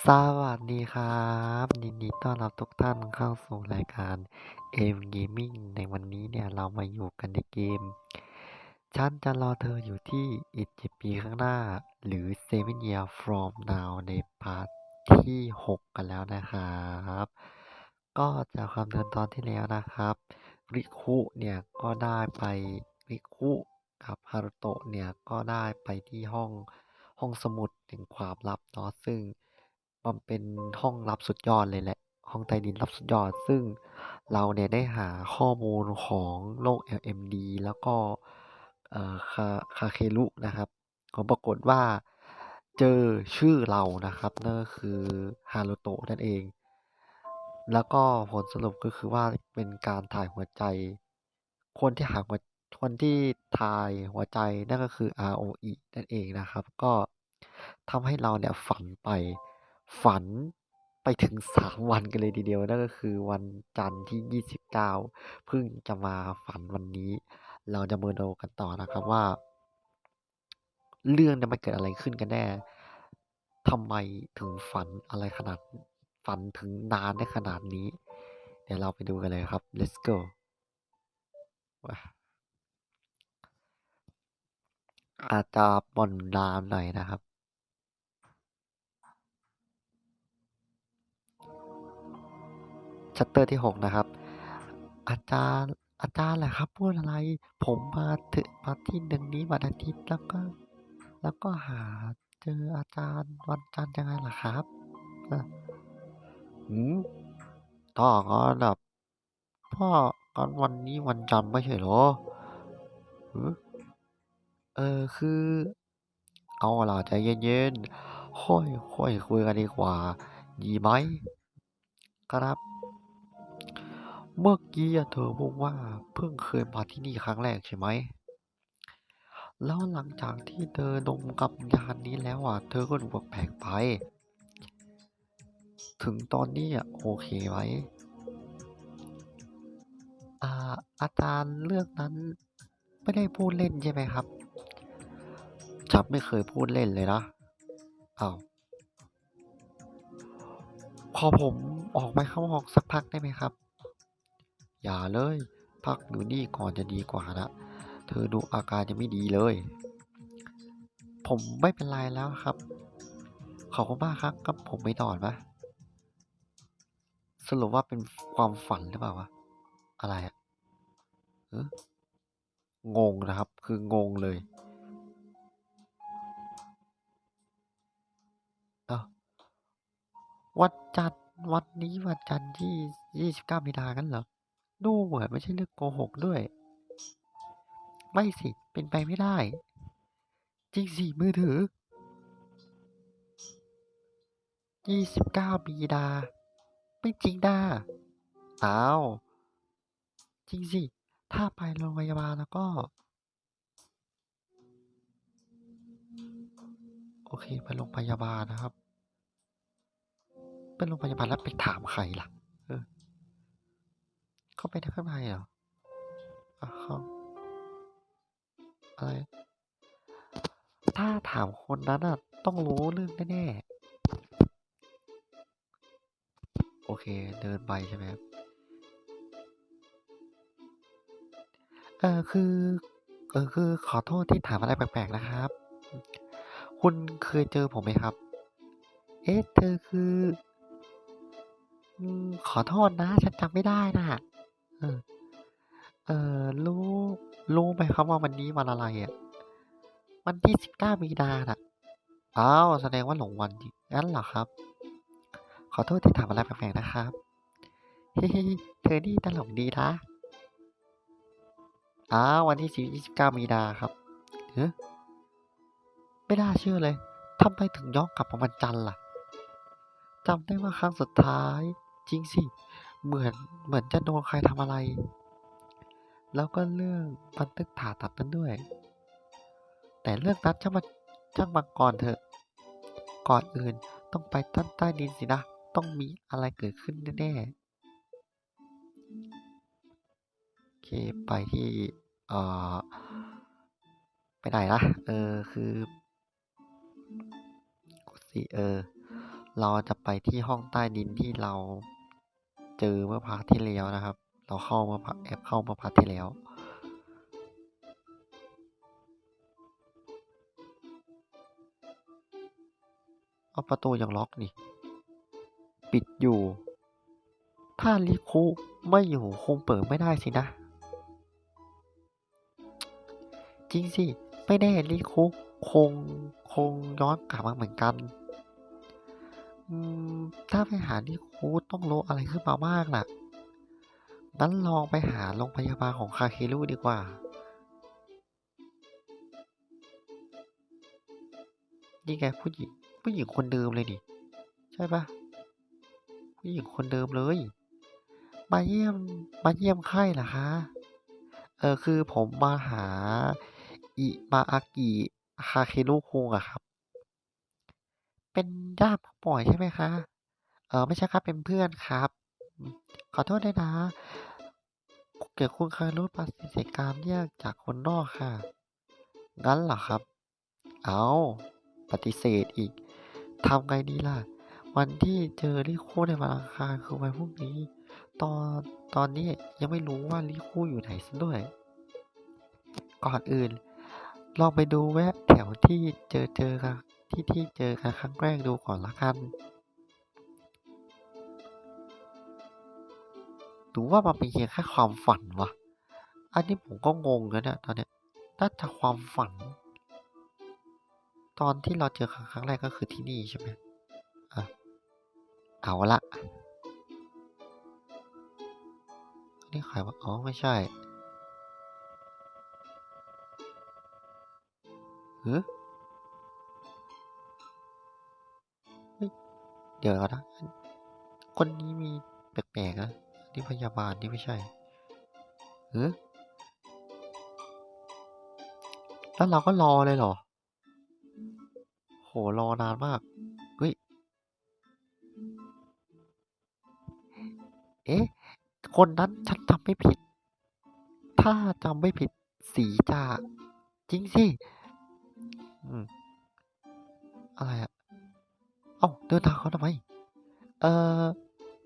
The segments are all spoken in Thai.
สวัสดีครับยินดีต้อนรับทุกท่านเข้าสู่รายการ AM Gaming ในวันนี้เนี่ยเรามาอยู่กันในเกม ฉันจะรอเธออยู่ที่อีก7ปีข้างหน้า หรือ Seven Year from Now ในพาร์ทที่ 6 กันแล้วนะครับ ก็จากความเดินตอนที่แล้วนะครับ ริคุเนี่ยก็ได้ไปริคุกับฮารุโตะเนี่ยก็ได้ไปที่ห้องห้องสมุดถึงความลับเนาะซึ่ง มันเป็นห้องลับสุดยอดเลยแหละ ห้องใต้ดินลับสุดยอด ซึ่งเราเนี่ยได้หาข้อมูลของโลก LMD แล้วก็เอ่อคาคาเครุนะครับก็ปรากฏว่าเจอชื่อเรานะครับนั่นก็คือฮารุโตะนั่นเอง แล้วก็ผลสรุปก็คือว่าเป็นการถ่ายหัวใจ คนที่หาหัวคนที่ถ่ายหัวใจนั่นก็คือ ROE นั่นเองนะครับ ก็ทำให้เราเนี่ยฝันไป ฝันไปถึง3วันกันเลยทีเดียวนั่นก็คือวันจันทร์ที่ 29เพิ่งจะมาฝันวันนี้ เราจะมาดูกันต่อนะครับว่า เรื่องเนี่ยมันเกิดอะไรขึ้นกันแน่ทำไมถึงฝันอะไรขนาดฝันถึงนานได้ขนาดนี้ เดี๋ยวเราไปดูกันเลยครับ let's go อาจจะบ่นนานหน่อยนะครับ ชัตเตอร์ที่ 6 นะครับ อาจารย์อาจารย์แหละครับพูดอะไร ผมมาถึงมาที่หนึ่งนี้วันอาทิตย์แล้วก็ แล้วก็หาเจออาจารย์วันจันทร์ยังไงล่ะครับออหืมก็งั้นแบบพ่อกันวันนี้วันจันทร์ไม่ใช่เหรอหือเออคือ เอาล่ะใจเย็นๆค่อยค่อยคุยกันดีกว่า ดีไหม ครับ เมื่อกี้เธอบอกว่าเพิ่งเคยมาที่นี่ครั้งแรกใช่ไหม แล้วหลังจากที่เธอดมกับยานนี้แล้วอะ เธอก็ดูแปลกไป ถึงตอนนี้อะโอเคไหมอ่าอาจารย์เรื่องนั้นไม่ได้พูดเล่นใช่ไหมครับจับไม่เคยพูดเล่นเลยนะอ้าวพอผมออกไปข้างนอกสักพักได้ไหมครับ อย่าเลย พักอยู่นี่ก่อนจะดีกว่านะ เธอดูอาการจะไม่ดีเลย ผมไม่เป็นไรแล้วครับ ขอบคุณมากครับก็ผมไม่นอนปะสรุปว่าเป็นความฝันหรือเปล่าวะ อะไรอะงงนะครับ คืองงเลยเวันจันทร์วันนี้วันจันทร์ที่ยี่สิบเก้ามีนากันเหรอ ดูเหมือนไม่ใช่เรื่องโกหกด้วย ไม่สิ เป็นไปไม่ได้ จริงสิมือถือยี่สิบเก้ามีนาไม่จริงนะอ้าว จริงสิ ถ้าไปโรงพยาบาลแล้วก็ โอเค ไปโรงพยาบาลนะครับ ไปโรงพยาบาลแล้วไปถามใครล่ะ เออ เข้าไปในข้างในเหรออะเขาอะไร ถ้าถามคนนั้นอะต้องรู้เรื่องแน่ๆ โอเค เดินไปใช่ไหมครับเออคือเออคือขอโทษที่ถามอะไรแปลกๆนะครับ คุณเคยเจอผมไหมครับ เอ๊ะเธอคือ ขอโทษนะ ฉันจำไม่ได้นะ เออ เออรู้รู้ไหมครับว่าวันนี้วันอะไรอะ วันที่สิบเก้ามีนาน่ะ อ้าว แสดงว่าหลงวันจริงงั้นเหรอครับ ขอโทษที่ถามอะไรแปลกๆนะครับเฮ้ยเธอนี่ตลกดีนะ อ้าว วันที่ยี่สิบเก้ามีนาครับเฮ้ยไม่น่าเชื่อเลยทำไมถึงย้อนกลับมาวันจันทร์ล่ะจำได้ว่าครั้งสุดท้าย จริงสิ เหมือนเหมือนจะโดนใครทำอะไร แล้วก็เรื่องบันทึกผ่าตัดนั้นด้วย แต่เรื่องนั้นช่างมันช่างมาก่อนเถอะ ก่อนอื่นต้องไปใต้ใต้ดินสินะ ต้องมีอะไรเกิดขึ้นแน่ๆโอเคไปที่ เอ่อ ไปไหนนะเออ คือกดสิเออ เราจะไปที่ห้องใต้ดินที่เรา เจอเมื่อพาร์ทที่แล้วนะครับ เราเข้ามาแอบเข้ามาพาร์ทที่แล้ว เอาประตูยังล็อกนี่ ปิดอยู่ ถ้าลิคุไม่อยู่คงเปิดไม่ได้สินะ จริงสิ ไม่แน่ลิคุคงคงย้อนกลับมาเหมือนกัน อืม ถ้าไปหาลิคุต้องรู้อะไรขึ้นมามากน่ะงั้นลองไปหาโรงพยาบาลของคาเครุดีกว่า นี่ไงผู้หญิงผู้หญิงคนเดิมเลยดิใช่ปะผู้หญิงคนเดิมเลย มาเยี่ยมมาเยี่ยมไข้เหรอคะ เออคือผมมาหาอิมาอากิคาเครุคุงอะครับ เป็นญาติผู้ป่วยใช่ไหมคะ เออไม่ใช่ครับเป็นเพื่อนครับ ขอโทษด้วยนะ เกิดคุณคารุปฏิเสธการเรียกจากคนนอกค่ะ งั้นเหรอครับ เอาปฏิเสธอีกทำไงดีล่ะ วันที่เจอลิคู่ในวันอังคารคือวันพรุ่งนี้ ตอนตอนนี้ยังไม่รู้ว่าลิคู่อยู่ไหนซะด้วย ก่อนอื่น ลองไปดูแวะแถวที่เจอเจอกันที่ที่เจอกันครั้งแรกดูก่อนละกัน หรือว่ามันเป็นเพียงแค่ความฝันวะ อันนี้ผมก็งงแล้วเนี่ยตอนเนี้ยน่าจะความฝัน ตอนที่เราเจอครั้งครั้งแรกก็คือที่นี่ใช่ไหมอะเอาละอันนี่ใครวะ อ๋อ ไม่ใช่เฮ้ยเฮ้ยเดี๋ยวก่อนนะ คนนี้มีแปลกๆนะ นี่พยาบาลนี่ไม่ใช่เฮ้ยแล้วเราก็รอเลยเหรอ โห รอนานมาก เฮ้ย เอ๊ะ คนนั้นฉันจำไม่ผิด ถ้าจำไม่ผิด สีจ่าจริงสิอืมอะไรอะเอ้า เดินทางเขาทำไม เออ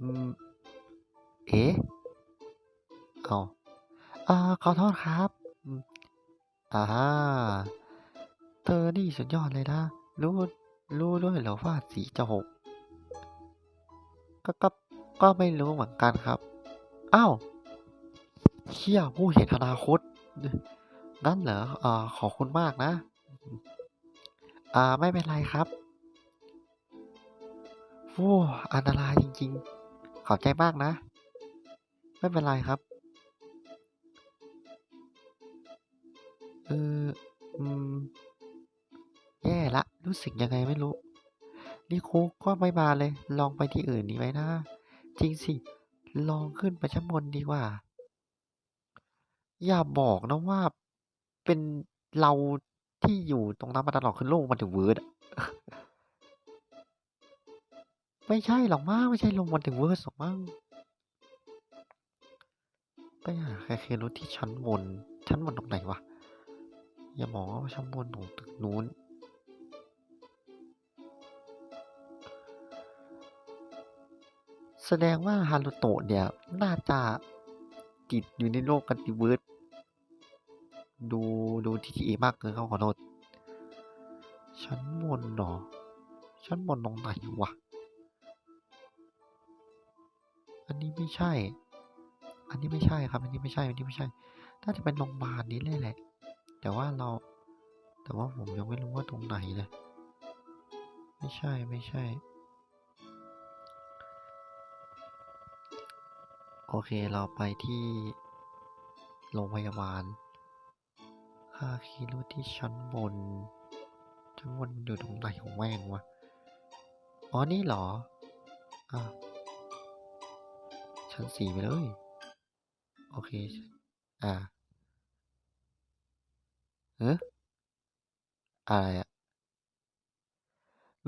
อืม เอ๊ะเอาอ่าขอโทษครับอ่าเธอนี่สุดยอดเลยนะ รู้ รู้ด้วยเหรอว่าสีจะหกก็ก็ก็ไม่รู้เหมือนกันครับอ้าวเชี่ยผู้เห็นอนาคตนั่นเหรออ่าขอบคุณมากนะ อ่า ไม่เป็นไรครับโอ้อันตรายจริง ๆ ขอบใจมากนะ ไม่เป็นไรครับ เออ อืม แย่ละ รู้สึกยังไงไม่รู้ นี่คุกก็ไม่มาเลย ลองไปที่อื่นดีไหมนะ จริงสิ ลองขึ้นไปชั้นบนดีกว่า อย่าบอกนะว่า เป็นเราที่อยู่ตรงนั้นมาตลอดคือโลกมันถึงเวิร์ดอะไม่ใช่หรอกมั้งไม่ใช่ลงมันถึงเวิร์สหรอกมั้ง ไปหาใครเคยรู้ที่ชั้นบน ชั้นบนตรงไหนวะ อย่าบอกว่าชั้นบนของตึกนู้น แสดงว่าฮารุโตะเนี่ย น่าจะติดอยู่ในโลกกันติเวิร์สดูดูทีทีเอมากเกินเขาขอโทษชั้นบนหรอ ชั้นบนตรงไหนวะ อันนี้ไม่ใช่ อันนี้ไม่ใช่ครับ อันนี้ไม่ใช่ อันนี้ไม่ใช่ น่าจะเป็นโรงพยาบาลนี้เลยแหละ แต่ว่าเรา แต่ว่าผมยังไม่รู้ว่าตรงไหนเลย ไม่ใช่ ไม่ใช่ โอเค เราไปที่โรงพยาบาล ค่าคีรุที่ชั้นบน ชั้นบนมันอยู่ตรงไหนของแม่งวะ อ๋อ นี่เหรอ อะชั้นสี่ไปเลย โอเค อ่าเอ๊ะอะไรอะ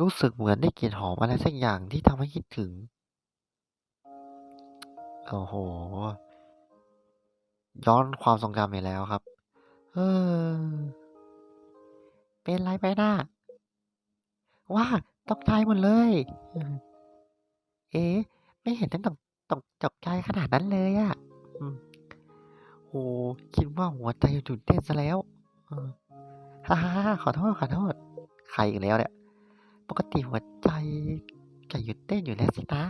รู้สึกเหมือนได้กลิ่นหอมอะไรสักอย่างที่ทำให้คิดถึง โอ้โห ย้อนความทรงจำอีกแล้วครับ เออ เป็นไรไปน่ะว้าตกใจหมดเลย เอ๊ะไม่เห็นต้องตกตกตกใจขนาดนั้นเลยอะอืม โอ้คิดว่าหัวใจจะหยุดเต้นเสียแล้วเออฮ่าๆๆขอโทษ ใครอีกแล้วเนี่ย ปกติหัวใจจะหยุดเต้นอยู่แล้วสินะ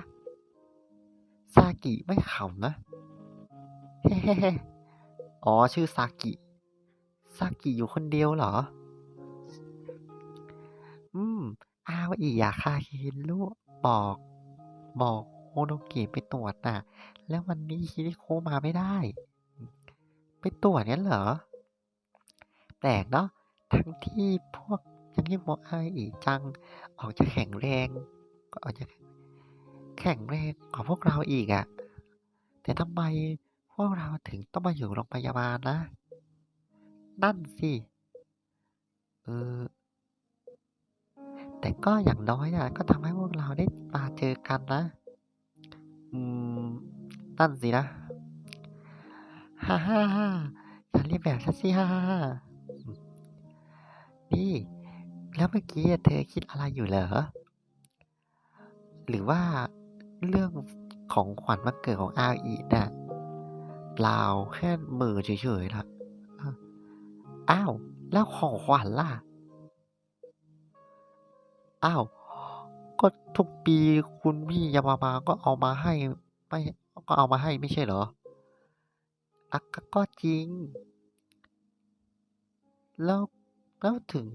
ซากิไม่ขำนะอ๋อ ชื่อซากิ ซากิอยู่คนเดียวเหรอ?อืม อาโออิอะคาเห็นรูปบอก บอกโฮโนกิไปตรวจน่ะ แล้ววันนี้คิริโคมาไม่ได้ ไปตรวจงั้นเหรอ?แปลกเนาะทั้งที่พวกทั้งที่พวกอาออิจัง ออกจะแข็งแรงก็ออกจะแข็งแรงกว่าพวกเราอีกอะแต่ทำไมพวกเราถึงต้องมาอยู่โรงพยาบาลนะ?นั่นสิเออแต่ก็อย่างน้อยอะก็ทำให้พวกเราได้มาเจอกันนะ อืมนั่นสินะ ฮ่าๆๆอย่าเลียนแบบฉันสิฮ่าๆๆอืมนี่ แล้วเมื่อกี้เธอคิดอะไรอยู่เหรอ?หรือว่าเรื่องของขวัญวันเกิดของอาออิน่ะเปล่าแค่เหม่อเฉยๆน่ะเอออ้าว แล้วของขวัญล่ะ?อ้าว ก็ทุกปีคุณพี่ยามามาก็เอามาให้ ไม่ก็เอามาให้ไม่ใช่เหรอ? อะกก็จริง แล้วแล้วถึง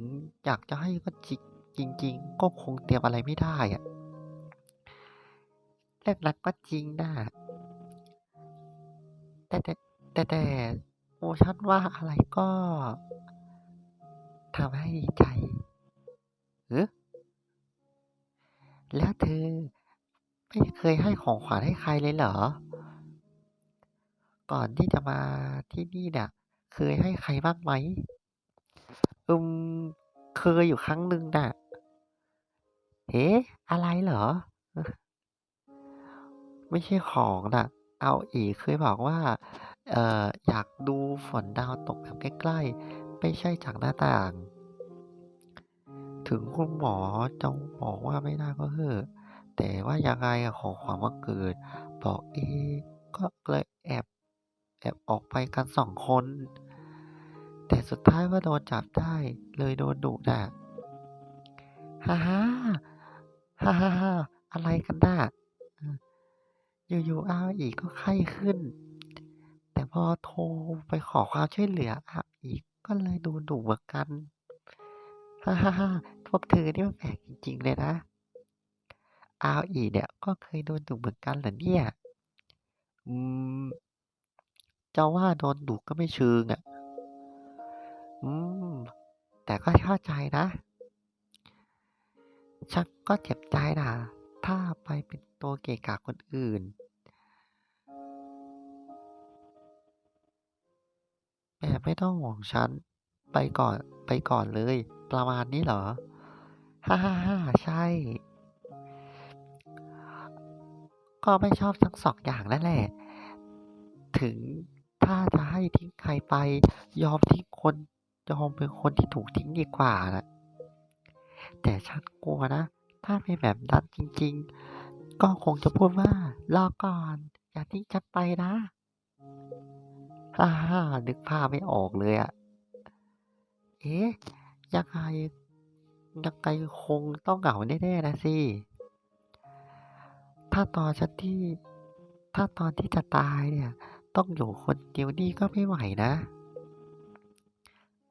อยากจะให้ก็จริงจริง ๆ ก็คงเตรียมอะไรไม่ได้อะเรื่องนั้นก็จริงนะแต่แต่แต่แต่โอ้ฉันว่าอะไรก็ทำให้ดีใจหือ?แล้วเธอไม่เคยให้ของขวัญให้ใครเลยเหรอ? ก่อนที่จะมาที่นี่เนี่ย เคยให้ใครบ้างไหม?อืมเคยอยู่ครั้งหนึ่งน่ะเอ๊ะอะไรเหรอ?ไม่ใช่ของน่ะอาออิเคยบอกว่า เอ่อ อยากดูฝนดาวตกแบบใกล้ๆ ไม่ใช่จากหน้าต่าง ถึงคุณหมอจะบอกว่าไม่ได้ก็เถอะ แต่ว่ายังไงของขวัญวันเกิด บอกเอก็เลยแอบ แอบออกไปกัน2คน แต่สุดท้ายก็โดนจับได้เลยโดนดุน่ะฮ่าๆฮ่าๆๆอะไรกันน่ะอยู่ๆอาออิก็ไข้ขึ้น แต่พอโทรไปขอความช่วยเหลืออาโออิก็เลยโดนดุเหมือนกันฮ่าๆๆพวกเธอนี่มันแปลกจริงๆเลยนะอาโออิเนี่ยก็เคยโดนดุเหมือนกันเหรอเนี่ย?อืม จะว่าโดนดุก็ไม่เชิงอะอืม แต่ก็เข้าใจนะ ฉันก็เจ็บใจนะถ้าไปเป็นตัวเกะกะคนอื่น แต่ไม่ต้องห่วงฉัน ไปก่อนไปก่อนเลย ประมาณนี้เหรอ?ฮ่าๆๆใช่ ก็ไม่ชอบทั้ง2อย่างนั่นแหละ ถึง ถ้าจะให้ทิ้งใครไป ยอมทิ้งคนยอมเป็นคนที่ถูกทิ้งดีกว่านะแต่ฉันกลัวนะ ถ้าเป็นแบบนั้นจริง ๆ ก็คงจะพูดว่า"รอก่อน อย่าทิ้งฉันไปนะ"ฮ่าๆนึกภาพไม่ออกเลยอะเอ๊ะยังไงยังไงคงต้องเหงาแน่ๆนะสิ ถ้าตอนฉันที่ ถ้าตอนที่จะตายเนี่ย ต้องอยู่คนเดียวนี่ก็ไม่ไหวนะ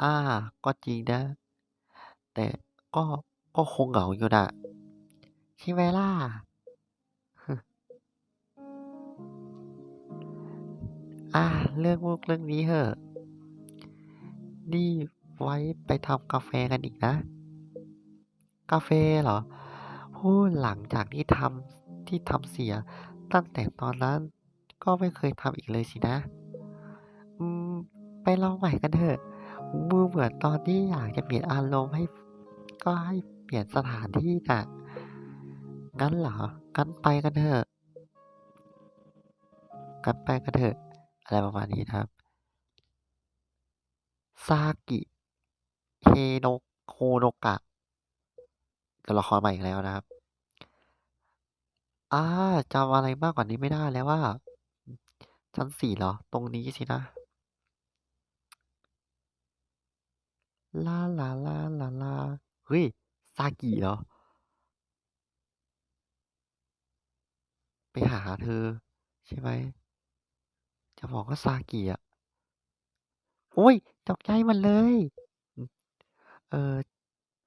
อาก็จริงนะ แต่ก็ ก็คงเหงาอยู่นะใช่ไหมล่ะ?อาเลิกมุกเรื่องนี้เถอะ นี่ไว้ไปทำกาแฟกันอีกนะ กาแฟเหรอ?โอ้หลังจากที่ทำที่ทำเสียตั้งแต่ตอนนั้น ก็ไม่เคยทำอีกเลยสินะอืมไปลองใหม่กันเถอะดูเหมือนตอนนี้อยากจะเปลี่ยนอารมณ์ให้ ก็ให้เปลี่ยนสถานที่น่ะ งั้นเหรอ?งั้นไปกันเถอะ งั้นไปกันเถอะ อะไรประมาณนี้นะครับ ซากิเฮโนโฮโนกะตัวละครมาอีกแล้วนะครับอาจำอะไรมากกว่านี้ไม่ได้แล้วอะอืม ชั้น4เหรอ ตรงนี้สินะ ลาลาลาลาลา เฮ้ย ซากิเหรอ?ไปหาเธอ ใช่ไหม?จะบอกว่าซากิอะโอ๊ยตกใจหมดเลย เออ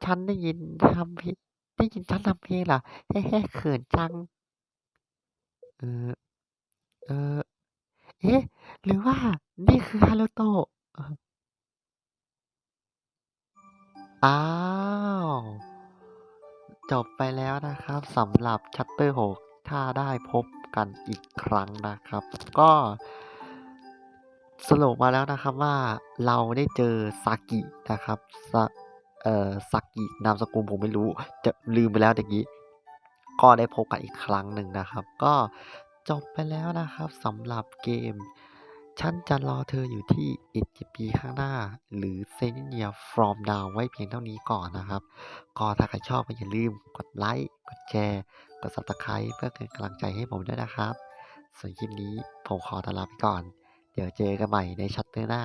ฉันได้ยินทำเพลงได้ยินฉันทำเพลงเหรอ?เขินจัง เออ เออ เอ๊ะ หรือว่านี่คือ Haruto? เอออ้าว จบไปแล้วนะครับสำหรับ Chapter 6ถ้าได้พบกันอีกครั้งนะครับ ก็สรุปมาแล้วนะครับว่าเราได้เจอซากินะครับซาเอ่อซากินามสกุลผมไม่รู้ จะลืมไปแล้วตะกี้ ก็ได้พบกันอีกครั้งหนึ่งนะครับ ก็ จบไปแล้วนะครับสำหรับเกม ฉันจะรอเธออยู่ที่อีกกี่ปีข้างหน้า หรือ Senior from Now ไว้เพียงเท่านี้ก่อนนะครับ ก็ถ้าใครชอบก็อย่าลืมกดไลค์กดแชร์กด Subscribe เพื่อเป็นกำลังใจให้ผมด้วยนะครับ ส่วนคลิปนี้ผมขอตลาไปก่อน เดี๋ยวเจอกันใหม่ใน Chapter หน้า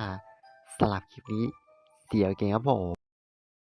สำหรับคลิปนี้ See you again ครับผม